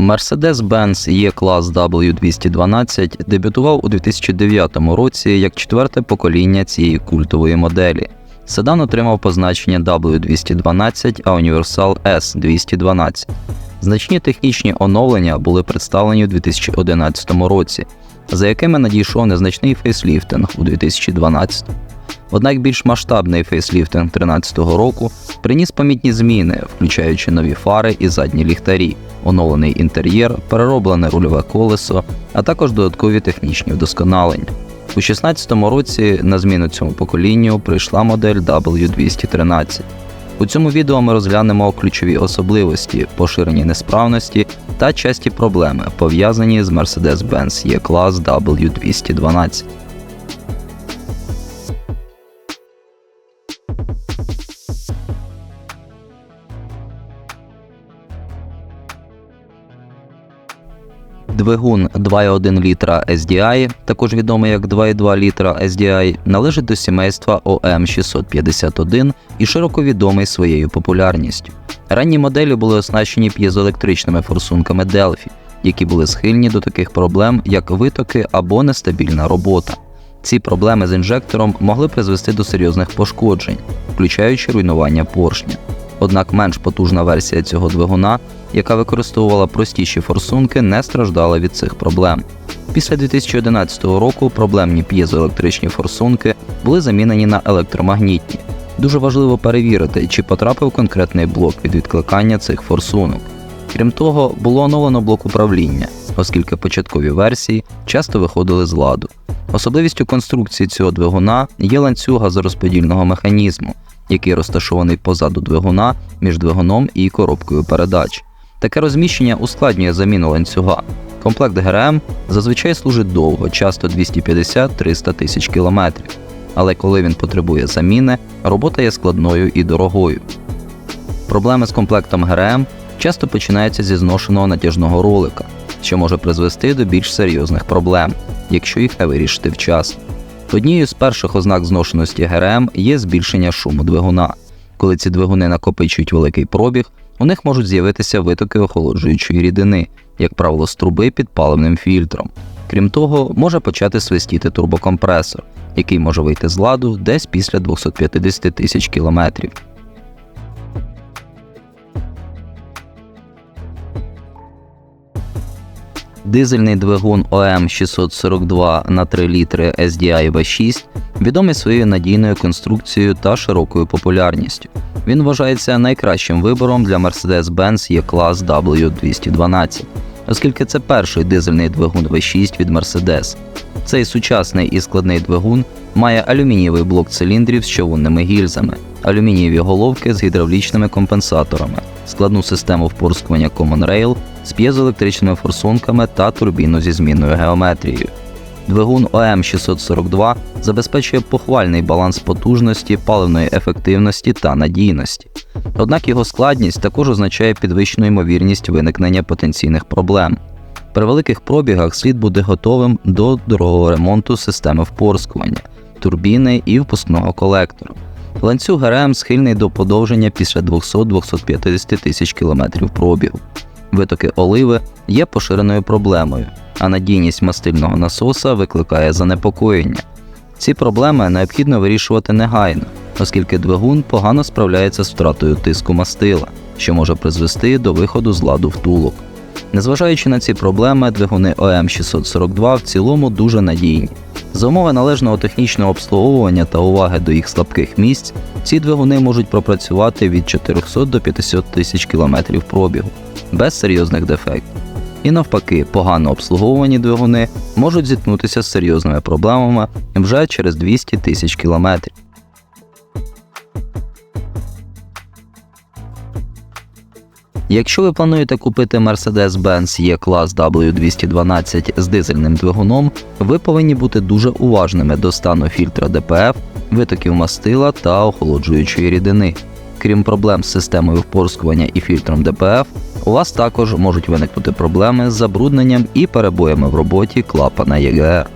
Mercedes-Benz E-клас W212 дебютував у 2009 році як четверте покоління цієї культової моделі. Седан отримав позначення W212, а універсал S212. Значні технічні оновлення були представлені у 2011 році, за якими надійшов незначний фейсліфтинг у 2012. Однак більш масштабний фейсліфтинг 2013 року приніс помітні зміни, включаючи нові фари і задні ліхтарі, оновлений інтер'єр, перероблене рульове колесо, а також додаткові технічні вдосконалення. У 2016 році на зміну цьому поколінню прийшла модель W213. У цьому відео ми розглянемо ключові особливості, поширені несправності та часті проблеми, пов'язані з Mercedes-Benz E-клас W212. Двигун 2,1 літра SDI, також відомий як 2,2 літра SDI, належить до сімейства OM651 і широко відомий своєю популярністю. Ранні моделі були оснащені п'єзоелектричними форсунками Delphi, які були схильні до таких проблем, як витоки або нестабільна робота. Ці проблеми з інжектором могли призвести до серйозних пошкоджень, включаючи руйнування поршня. Однак менш потужна версія цього двигуна, яка використовувала простіші форсунки, не страждала від цих проблем. Після 2011 року проблемні п'єзоелектричні форсунки були замінені на електромагнітні. Дуже важливо перевірити, чи потрапив конкретний блок від відкликання цих форсунок. Крім того, було оновлено блок управління, оскільки початкові версії часто виходили з ладу. Особливістю конструкції цього двигуна є ланцюг газорозподільного механізму, який розташований позаду двигуна між двигуном і коробкою передач. Таке розміщення ускладнює заміну ланцюга. Комплект ГРМ зазвичай служить довго, часто 250-300 тисяч кілометрів. Але коли він потребує заміни, робота є складною і дорогою. Проблеми з комплектом ГРМ часто починаються зі зношеного натяжного ролика, що може призвести до більш серйозних проблем, якщо їх не вирішити вчасно. Однією з перших ознак зношеності ГРМ є збільшення шуму двигуна. Коли ці двигуни накопичують великий пробіг, у них можуть з'явитися витоки охолоджуючої рідини, як правило, з труби під паливним фільтром. Крім того, може почати свистіти турбокомпресор, який може вийти з ладу десь після 250 тисяч кілометрів. Дизельний двигун ОМ 642 на 3 літри SDI V6 відомий своєю надійною конструкцією та широкою популярністю. Він вважається найкращим вибором для Mercedes-Benz E-клас W212, оскільки це перший дизельний двигун V6 від Mercedes. Цей сучасний і складний двигун має алюмінієвий блок циліндрів з човунними гільзами, алюмінієві головки з гідравлічними компенсаторами, складну систему впорскування Common Rail з п'єзоелектричними форсунками та турбіну зі змінною геометрією. Двигун ОМ642 забезпечує похвальний баланс потужності, паливної ефективності та надійності. Однак його складність також означає підвищену ймовірність виникнення потенційних проблем. При великих пробігах слід бути готовим до дорогого ремонту системи впорскування, турбіни і впускного колектора. Ланцюг ГРМ схильний до подовження після 200-250 тисяч кілометрів пробігу. Витоки оливи є поширеною проблемою, а надійність мастильного насоса викликає занепокоєння. Ці проблеми необхідно вирішувати негайно, оскільки двигун погано справляється з втратою тиску мастила, що може призвести до виходу з ладу втулок. Незважаючи на ці проблеми, двигуни ОМ642 в цілому дуже надійні. За умови належного технічного обслуговування та уваги до їх слабких місць, ці двигуни можуть пропрацювати від 400 до 500 тисяч кілометрів пробігу без серйозних дефектів. І навпаки, погано обслуговувані двигуни можуть зіткнутися з серйозними проблемами вже через 200 тисяч кілометрів. Якщо ви плануєте купити Mercedes-Benz E-клас W212 з дизельним двигуном, ви повинні бути дуже уважними до стану фільтра ДПФ, витоків мастила та охолоджуючої рідини. Крім проблем з системою впорскування і фільтром ДПФ, у вас також можуть виникнути проблеми з забрудненням і перебоями в роботі клапана ЄГР.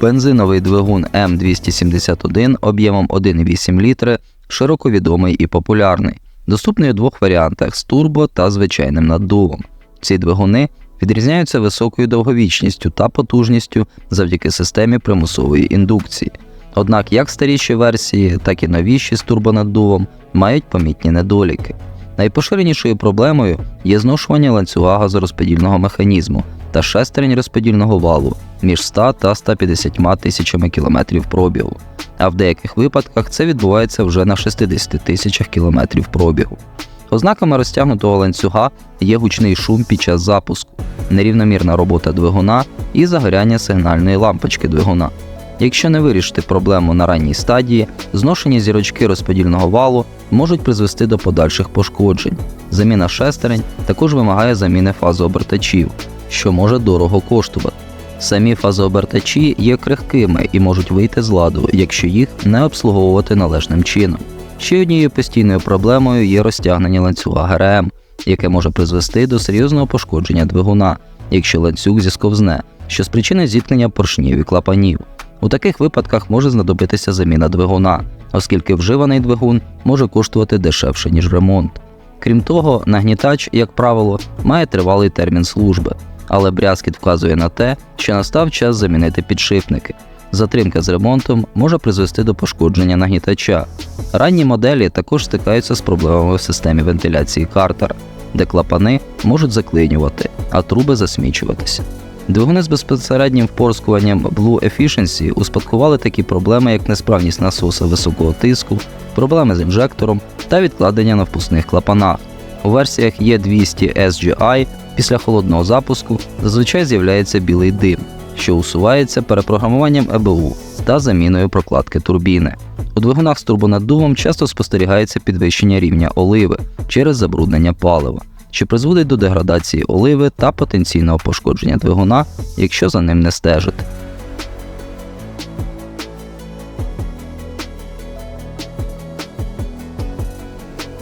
Бензиновий двигун М271 об'ємом 1,8 літри широко відомий і популярний, доступний у двох варіантах з турбо та звичайним наддувом. Ці двигуни відрізняються високою довговічністю та потужністю завдяки системі примусової індукції. Однак як старіші версії, так і новіші з турбонаддувом мають помітні недоліки. Найпоширенішою проблемою є зношування ланцюга газорозподільного механізму та шестерень розподільного валу між 100 та 150 тисячами кілометрів пробігу, а в деяких випадках це відбувається вже на 60 тисячах кілометрів пробігу. Ознаками розтягнутого ланцюга є гучний шум під час запуску, нерівномірна робота двигуна і загоряння сигнальної лампочки двигуна. Якщо не вирішити проблему на ранній стадії, зношені зірочки розподільного валу можуть призвести до подальших пошкоджень. Заміна шестерень також вимагає заміни фазообертачів, що може дорого коштувати. Самі фазообертачі є крихкими і можуть вийти з ладу, якщо їх не обслуговувати належним чином. Ще однією постійною проблемою є розтягнення ланцюга ГРМ, яке може призвести до серйозного пошкодження двигуна, якщо ланцюг зісковзне, що спричинить зіткнення поршнів і клапанів. У таких випадках може знадобитися заміна двигуна, оскільки вживаний двигун може коштувати дешевше, ніж ремонт. Крім того, нагнітач, як правило, має тривалий термін служби, але брязкіт вказує на те, що настав час замінити підшипники. Затримка з ремонтом може призвести до пошкодження нагнітача. Ранні моделі також стикаються з проблемами в системі вентиляції картера, де клапани можуть заклинювати, а труби засмічуватися. Двигуни з безпосереднім впорскуванням Blue Efficiency успадкували такі проблеми, як несправність насоса високого тиску, проблеми з інжектором та відкладення на впускних клапанах. У версіях E200 SGI після холодного запуску зазвичай з'являється білий дим, що усувається перепрограмуванням ЕБУ та заміною прокладки турбіни. У двигунах з турбонаддувом часто спостерігається підвищення рівня оливи через забруднення палива що призводить до деградації оливи та потенційного пошкодження двигуна, якщо за ним не стежити.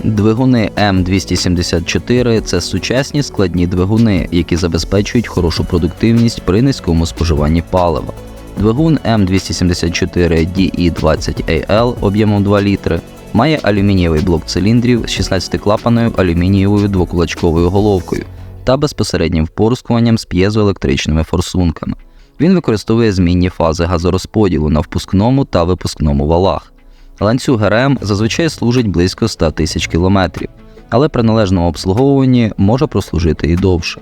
Двигуни М274 це сучасні складні двигуни, які забезпечують хорошу продуктивність при низькому споживанні палива. Двигун М274 DE20AL об'ємом 2 літри Має алюмінієвий блок циліндрів з 16-клапаною алюмінієвою двокулачковою головкою та безпосереднім впорскуванням з п'єзоелектричними форсунками. Він використовує змінні фази газорозподілу на впускному та випускному валах. Ланцюг ГРМ зазвичай служить близько 100 тисяч кілометрів, але при належному обслуговуванні може прослужити і довше.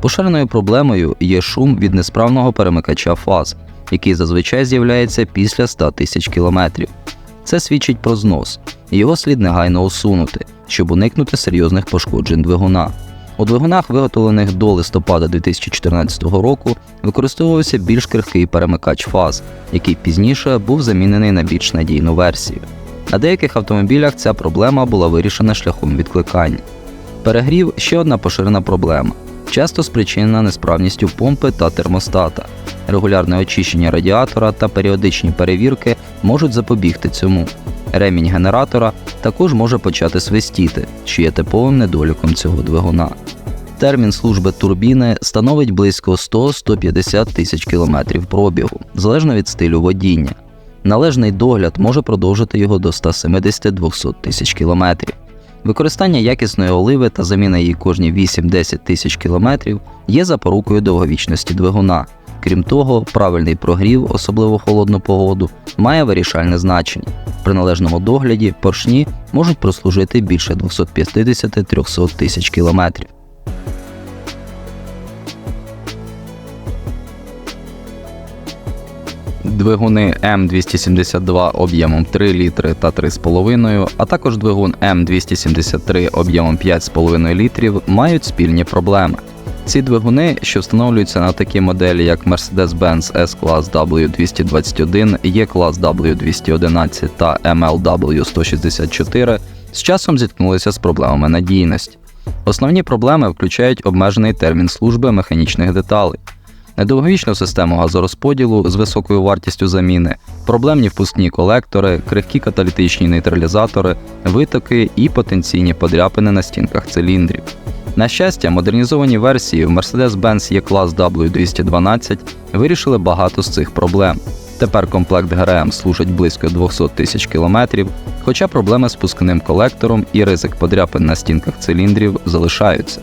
Поширеною проблемою є шум від несправного перемикача фаз, який зазвичай з'являється після 100 тисяч кілометрів. Це свідчить про знос, його слід негайно усунути, щоб уникнути серйозних пошкоджень двигуна. У двигунах, виготовлених до листопада 2014 року, використовувався більш крихкий перемикач фаз, який пізніше був замінений на більш надійну версію. На деяких автомобілях ця проблема була вирішена шляхом відкликання. Перегрів ще одна поширена проблема, часто спричинена несправністю помпи та термостата. Регулярне очищення радіатора та періодичні перевірки можуть запобігти цьому. Ремінь генератора також може почати свистіти, що є типовим недоліком цього двигуна. Термін служби турбіни становить близько 100-150 тисяч кілометрів пробігу, залежно від стилю водіння. Належний догляд може продовжити його до 170-200 тисяч кілометрів. Використання якісної оливи та заміна її кожні 8-10 тисяч кілометрів є запорукою довговічності двигуна. Крім того, правильний прогрів, особливо холодну погоду, має вирішальне значення. При належному догляді поршні можуть прослужити більше 250-300 тисяч кілометрів. Двигуни М272 об'ємом 3 літри та 3,5, а також двигун М273 об'ємом 5,5 літрів мають спільні проблеми. Ці двигуни, що встановлюються на такі моделі, як Mercedes-Benz S-клас W221, E-клас W211 та MLW164, з часом зіткнулися з проблемами надійності. Основні проблеми включають обмежений термін служби механічних деталей, недовговічну систему газорозподілу з високою вартістю заміни, проблемні впускні колектори, крихкі каталітичні нейтралізатори, витоки і потенційні подряпини на стінках циліндрів. На щастя, модернізовані версії в Mercedes-Benz E-клас W212 вирішили багато з цих проблем. Тепер комплект ГРМ служить близько 200 тисяч кілометрів, Хоча проблеми з пускним колектором і ризик подряпин на стінках циліндрів залишаються.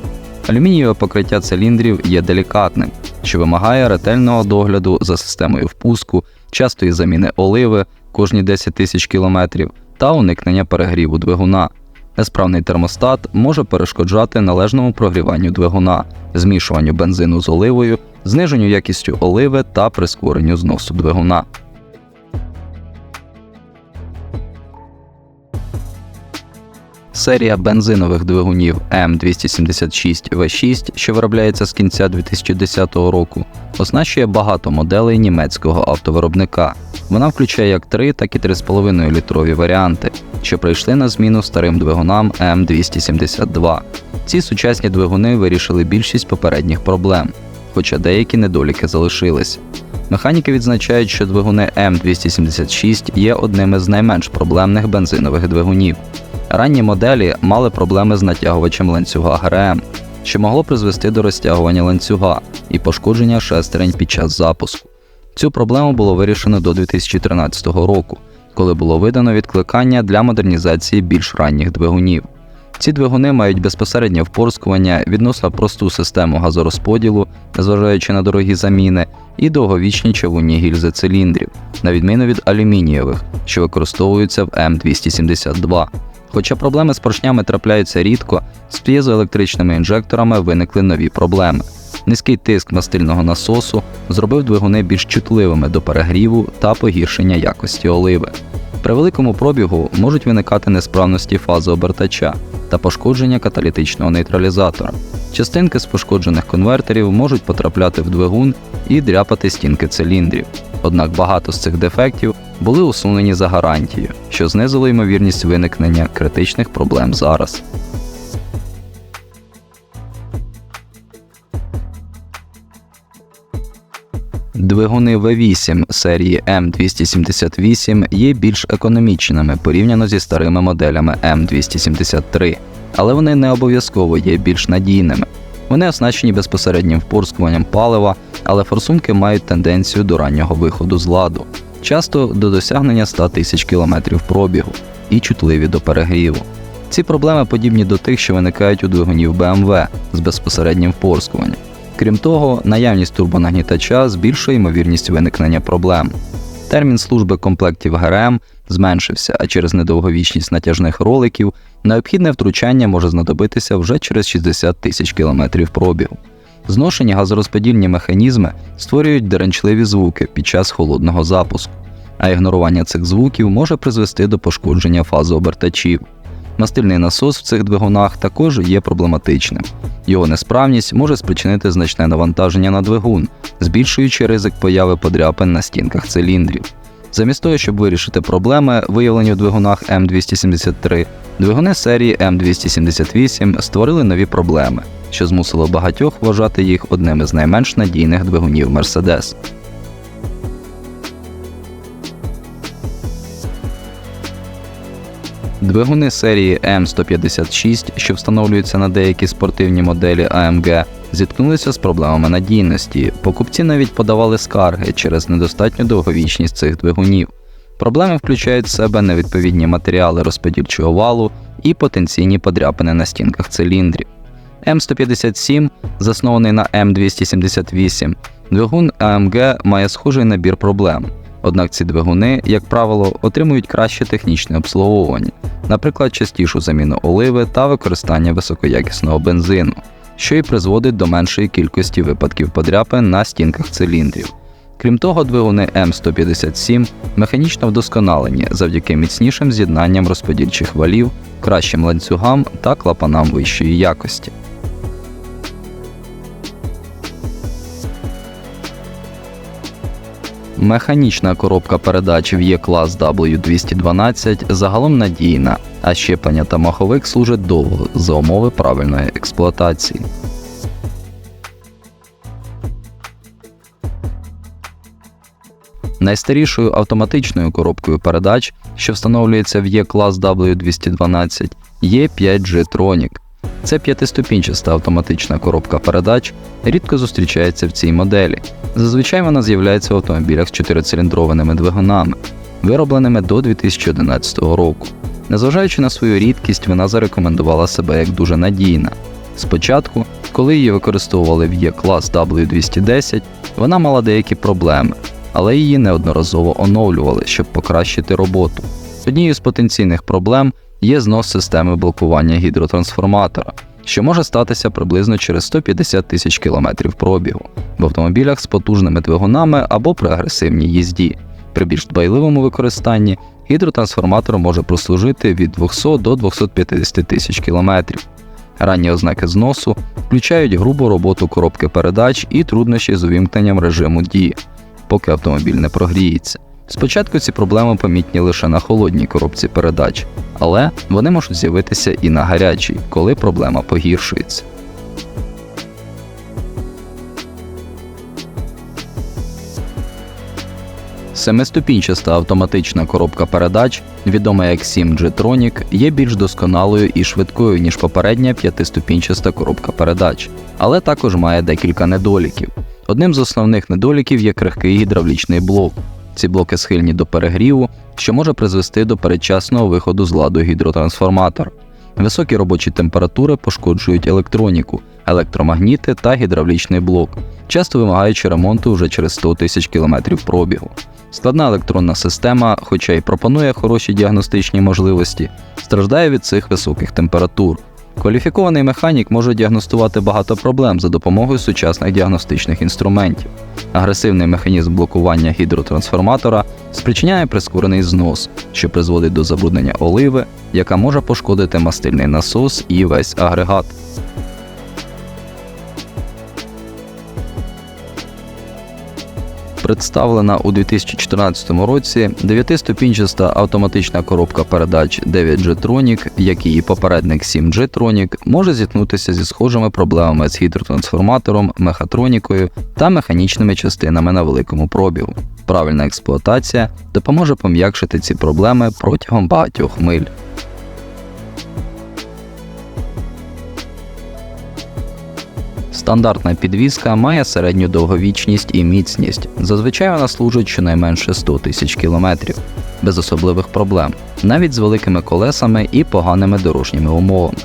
Алюмінієве покриття циліндрів є делікатним, що вимагає ретельного догляду за системою впуску, частої заміни оливи кожні 10 тисяч кілометрів та уникнення перегріву двигуна. Несправний термостат може перешкоджати належному прогріванню двигуна, змішуванню бензину з оливою, зниженню якістю оливи та прискоренню зносу двигуна. Серія бензинових двигунів М276В6, що виробляється з кінця 2010 року, оснащує багато моделей німецького автовиробника. Вона включає як 3, так і 3,5 літрові варіанти, що прийшли на зміну старим двигунам М272. Ці сучасні двигуни вирішили більшість попередніх проблем, хоча деякі недоліки залишились. Механіки відзначають, що двигуни М276 є одним із найменш проблемних бензинових двигунів. Ранні моделі мали проблеми з натягувачем ланцюга ГРМ, що могло призвести до розтягування ланцюга і пошкодження шестерень під час запуску. Цю проблему було вирішено до 2013 року, коли було видано відкликання для модернізації більш ранніх двигунів. Ці двигуни мають безпосереднє впорскування, відносно просту систему газорозподілу, незважаючи на дорогі заміни, і довговічні чавунні гільзи циліндрів, на відміну від алюмінієвих, що використовуються в М272. Хоча проблеми з поршнями трапляються рідко, з п'єзоелектричними інжекторами виникли нові проблеми. Низький тиск мастильного насосу зробив двигуни більш чутливими до перегріву та погіршення якості оливи. При великому пробігу можуть виникати несправності фази обертача та пошкодження каталітичного нейтралізатора. Частинки з пошкоджених конвертерів можуть потрапляти в двигун і дряпати стінки циліндрів. Однак багато з цих дефектів були усунені за гарантією, що знизило ймовірність виникнення критичних проблем зараз. Двигуни V8 серії М278 є більш економічними порівняно зі старими моделями М273, але вони не обов'язково є більш надійними. Вони оснащені безпосереднім впорскуванням палива, але форсунки мають тенденцію до раннього виходу з ладу, часто до досягнення 100 тисяч кілометрів пробігу і чутливі до перегріву. Ці проблеми подібні до тих, що виникають у двигунів BMW з безпосереднім впорскуванням. Крім того, наявність турбонагнітача збільшує ймовірність виникнення проблем. Термін служби комплектів ГРМ зменшився, а через недовговічність натяжних роликів необхідне втручання може знадобитися вже через 60 тисяч кілометрів пробігу. Зношені газорозподільні механізми створюють деренчливі звуки під час холодного запуску, а ігнорування цих звуків може призвести до пошкодження фазообертачів. Мастильний насос в цих двигунах також є проблематичним. Його несправність може спричинити значне навантаження на двигун, збільшуючи ризик появи подряпин на стінках циліндрів. Замість того, щоб вирішити проблеми, виявлені в двигунах М273, двигуни серії М278 створили нові проблеми, що змусило багатьох вважати їх одним із найменш надійних двигунів Mercedes. Двигуни серії М156, що встановлюються на деякі спортивні моделі AMG, зіткнулися з проблемами надійності. Покупці навіть подавали скарги через недостатню довговічність цих двигунів. Проблеми включають в себе невідповідні матеріали розподільчого валу і потенційні подряпини на стінках циліндрів. М157, заснований на М278, двигун AMG має схожий набір проблем. Однак ці двигуни, як правило, отримують краще технічне обслуговування, наприклад, частішу заміну оливи та використання високоякісного бензину, що й призводить до меншої кількості випадків подряпин на стінках циліндрів. Крім того, двигуни М157 механічно вдосконалені завдяки міцнішим з'єднанням розподільчих валів, кращим ланцюгам та клапанам вищої якості. Механічна коробка передач в Є-клас W212 загалом надійна, а щеплення та маховик служать довго за умови правильної експлуатації. Найстарішою автоматичною коробкою передач, що встановлюється в Є-клас W212, є 5G Tronic. Це п'ятиступінчаста автоматична коробка передач, рідко зустрічається в цій моделі. Зазвичай вона з'являється в автомобілях з чотирициліндрованими двигунами, виробленими до 2011 року. Незважаючи на свою рідкість, вона зарекомендувала себе як дуже надійна. Спочатку, коли її використовували в Є-клас W210, вона мала деякі проблеми, але її неодноразово оновлювали, щоб покращити роботу. Однією з потенційних проблем є знос системи блокування гідротрансформатора, що може статися приблизно через 150 тисяч кілометрів пробігу в автомобілях з потужними двигунами або при агресивній їзді. При більш дбайливому використанні гідротрансформатор може прослужити від 200 до 250 тисяч кілометрів. Ранні ознаки зносу включають грубу роботу коробки передач і труднощі з увімкненням режиму дії, поки автомобіль не прогріється. Спочатку ці проблеми помітні лише на холодній коробці передач, але вони можуть з'явитися і на гарячій, коли проблема погіршується. Семиступінчаста автоматична коробка передач, відома як 7 G-Tronic, є більш досконалою і швидкою, ніж попередня п'ятиступінчаста коробка передач, але також має декілька недоліків. Одним з основних недоліків є крихкий гідравлічний блок. Ці блоки схильні до перегріву, що може призвести до передчасного виходу з ладу гідротрансформатора. Високі робочі температури пошкоджують електроніку, електромагніти та гідравлічний блок, часто вимагаючи ремонту вже через 100 тисяч кілометрів пробігу. Складна електронна система, хоча й пропонує хороші діагностичні можливості, страждає від цих високих температур. Кваліфікований механік може діагностувати багато проблем за допомогою сучасних діагностичних інструментів. Агресивний механізм блокування гідротрансформатора спричиняє прискорений знос, що призводить до забруднення оливи, яка може пошкодити мастильний насос і весь агрегат. Представлена у 2014 році дев'ятиступінчаста автоматична коробка передач 9G Tronic, як і попередник 7G Tronic, може зіткнутися зі схожими проблемами з гідротрансформатором, мехатронікою та механічними частинами на великому пробігу. Правильна експлуатація допоможе пом'якшити ці проблеми протягом багатьох миль. Стандартна підвізка має середню довговічність і міцність. Зазвичай вона служить щонайменше 100 тисяч кілометрів, без особливих проблем, навіть з великими колесами і поганими дорожніми умовами.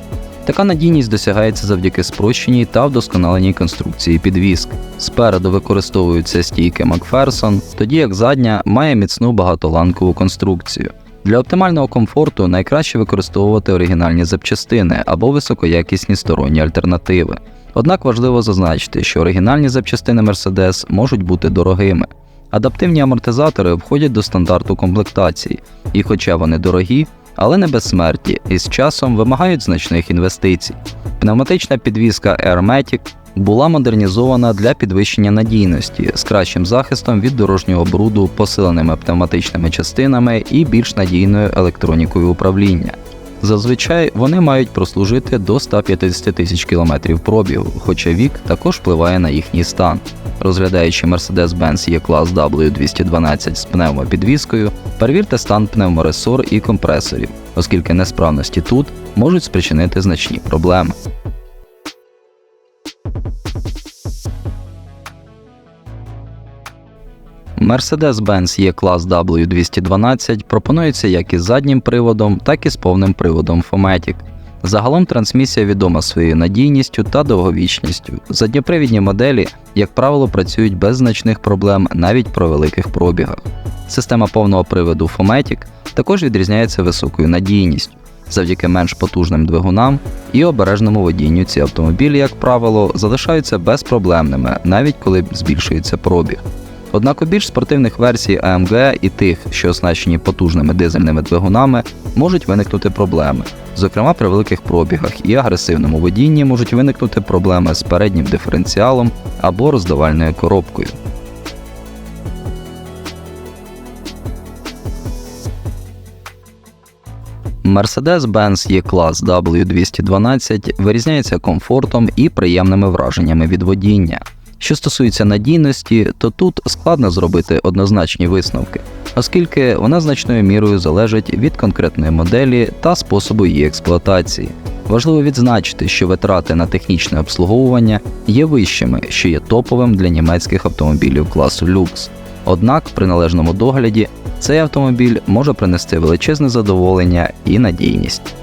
Така надійність досягається завдяки спрощеній та вдосконаленій конструкції підвізки. Спереду використовуються стійки Макферсон, тоді як задня має міцну багатоланкову конструкцію. Для оптимального комфорту найкраще використовувати оригінальні запчастини або високоякісні сторонні альтернативи. Однак важливо зазначити, що оригінальні запчастини Mercedes можуть бути дорогими. Адаптивні амортизатори входять до стандарту комплектації, і хоча вони дорогі, але не безсмертні і з часом вимагають значних інвестицій. Пневматична підвізка Airmatic була модернізована для підвищення надійності з кращим захистом від дорожнього бруду, посиленими пневматичними частинами і більш надійною електронікою управління. Зазвичай вони мають прослужити до 150 тисяч кілометрів пробігу, хоча вік також впливає на їхній стан. Розглядаючи Mercedes-Benz E-Class W212 з пневмопідвіскою, перевірте стан пневморесор і компресорів, оскільки несправності тут можуть спричинити значні проблеми. Mercedes-Benz E-Class W212 пропонується як із заднім приводом, так і з повним приводом Fomatic. Загалом трансмісія відома своєю надійністю та довговічністю. Задньопривідні моделі, як правило, працюють без значних проблем навіть при великих пробігах. Система повного приводу Fomatic також відрізняється високою надійністю. Завдяки менш потужним двигунам і обережному водінню ці автомобілі, як правило, залишаються безпроблемними, навіть коли збільшується пробіг. Однак у більш спортивних версій AMG і тих, що оснащені потужними дизельними двигунами, можуть виникнути проблеми. Зокрема, при великих пробігах і агресивному водінні можуть виникнути проблеми з переднім диференціалом або роздавальною коробкою. Mercedes-Benz E-Class W212 вирізняється комфортом і приємними враженнями від водіння. Що стосується надійності, то тут складно зробити однозначні висновки, оскільки вона значною мірою залежить від конкретної моделі та способу її експлуатації. Важливо відзначити, що витрати на технічне обслуговування є вищими, що є топовим для німецьких автомобілів класу люкс. Однак при належному догляді цей автомобіль може принести величезне задоволення і надійність.